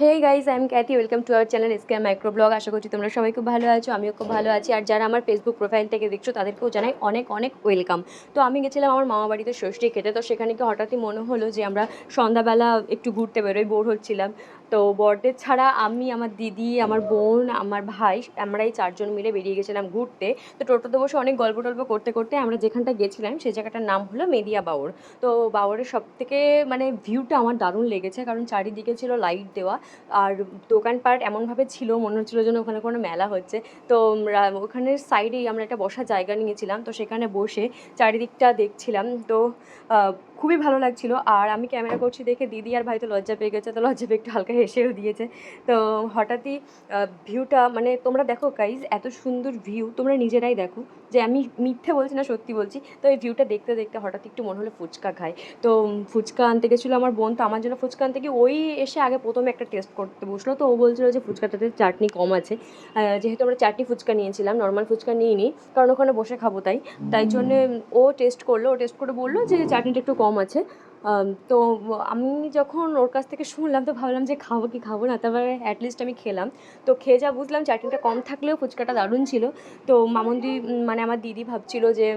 Hey guys I am Katie welcome to our channel SK micro blog আশা করছি তোমরা সবাই খুব ভালো আছো, আমিও খুব ভালো আছি। আর যারা আমার ফেসবুক প্রোফাইল থেকে দেখছ, তাদেরকেও জানাই অনেক অনেক ওয়েলকাম তো আমি গেছিলাম আমার মামা বাড়িতে ষষ্ঠী খেতে, তো সেখানে কি হঠাৎই মনে হলো যে আমরা সন্ধ্যাবেলা একটু ঘুরতে বেরোই, বোর হচ্ছিলাম। তো বড়দের ছাড়া আমি, আমার দিদি, আমার বোন, আমার ভাই আমরা এই চারজন মিলে বেরিয়ে গেছিলাম ঘুরতে। তো টোটোতে বসে অনেক গল্প টল্প করতে করতে আমরা যেখানটা গেছিলাম সেই জায়গাটার নাম হলো মেদিয়া বাউর তো বাউরের সব থেকে মানে ভিউটা আমার দারুণ লেগেছে, কারণ চারিদিকে ছিল লাইট দেওয়া আর দোকানপাট এমনভাবে ছিল, মনে হচ্ছিল যেন ওখানে কোনো মেলা হচ্ছে। তো ওখানের সাইডেই আমরা একটা বসার জায়গা নিয়েছিলাম, তো সেখানে বসে চারিদিকটা দেখছিলাম। তো খুবই ভালো লাগছিল। আর আমি ক্যামেরা করছি দেখে দিদি আর ভাই তো লজ্জা পেয়ে গেছে, তো লজ্জা পেয়ে একটু হালকা হেসেও দিয়েছে। তো হঠাৎই ভিউটা মানে তোমরা দেখো গাইজ এত সুন্দর ভিউ তোমরা নিজেরাই দেখো। যে আমি মিথ্যে বলছি না, সত্যি বলছি। তো এই ভিউটা দেখতে দেখতে হঠাৎ একটু মনে হলো ফুচকা খাই। তো ফুচকা আনতে গেছিল আমার বোন, তো আমার জন্য ফুচকা আনতে গিয়ে ওই এসে আগে প্রথমে একটা টেস্ট করতে বসল। তো ও বলছিলো যে ফুচকাটাতে চাটনি কম আছে। যেহেতু আমরা চাটনি ফুচকা নিয়েছিলাম নর্মাল ফুচকা নিয়ে নিই কারণ ওখানে বসে খাব তাই। তাই জন্যে ও টেস্ট করল, ও টেস্ট করে বলল যে চাটনিটা একটু কম আছে। তো আমি যখন ওর কাছ থেকে শুনলাম, তো ভাবলাম যে খাব কি খাব না, তারপরে অ্যাটলিস্ট আমি খেলাম। তো খেয়ে যা বুঝলাম, চাটনিটা কম থাকলেও ফুচকাটা দারুণ ছিল। তো মামন্দি মানে আমার দিদি ভাবছিল যে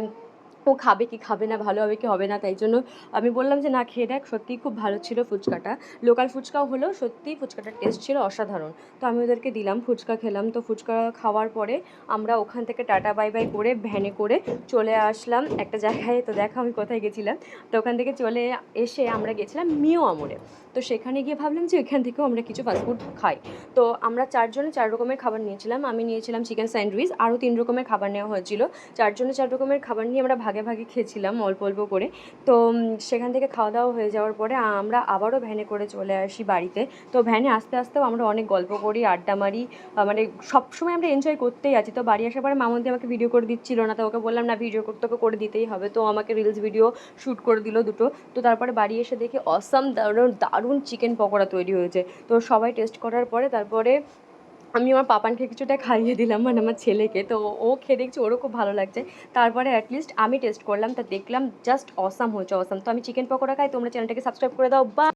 ও খাবে কি খাবে না, ভালো হবে কি হবে না, তাই জন্য আমি বললাম যে, না, খেয়ে দেখ সত্যিই খুব ভালো ছিল ফুচকাটা। লোকাল ফুচকাও হলো সত্যিই ফুচকাটার টেস্ট ছিল অসাধারণ। তো আমি ওদেরকে দিলাম, ফুচকা খেলাম। তো ফুচকা খাওয়ার পরে আমরা ওখান থেকে টাটা, বাই বাই করে ভ্যানে করে চলে আসলাম একটা জায়গায়। তো দেখো, আমি কোথায় গেছিলাম। তো ওখান থেকে চলে এসে আমরা গেছিলাম মিও আমরে তো সেখানে গিয়ে ভাবলাম যে, এখান থেকেও আমরা কিছু ফাস্টফুড খাই। তো আমরা চারজনে চার রকমের খাবার নিয়েছিলাম। আমি নিয়েছিলাম চিকেন স্যান্ডউইচ আরও তিন রকমের খাবার নেওয়া হয়েছিল। চারজনে চার রকমের খাবার নিয়ে আমরা ভাগে ভাগে ভাগে খেয়েছিলাম অল্প অল্প করে। তো সেখান থেকে খাওয়া দাওয়া হয়ে যাওয়ার পরে আমরা আবারও ভ্যানে করে চলে আসি বাড়িতে। তো ভ্যানে আস্তে আস্তেও আমরা অনেক গল্প করি, আড্ডা মারি মানে সবসময় আমরা এনজয় করতেই আছি। তো বাড়ি আসার পরে মামন্দি আমাকে ভিডিও করে দিচ্ছিল না, তো ওকে বললাম, না ভিডিও করতে তোকে করে দিতেই হবে। তো আমাকে রিলস ভিডিও শ্যুট করে দিল দুটো। তো তারপরে বাড়ি এসে দেখি অসাম দারুণ দারুণ চিকেন পকোড়া তৈরি হয়েছে। তো সবাই টেস্ট করার পরে তারপরে আমি আমার পাপানকে কিছুটা খাইয়ে দিলাম মানে আমার ছেলেকে। তো ও খেয়ে দেখছি ওরও খুব ভালো লাগছে। তারপরে অ্যাটলিস্ট আমি টেস্ট করলাম, তা দেখলাম জাস্ট অসাম হয়েছে অসাম তো আমি চিকেন পকোড়া খাই, তোমরা চ্যানেলটাকে সাবস্ক্রাইব করে দাও। বা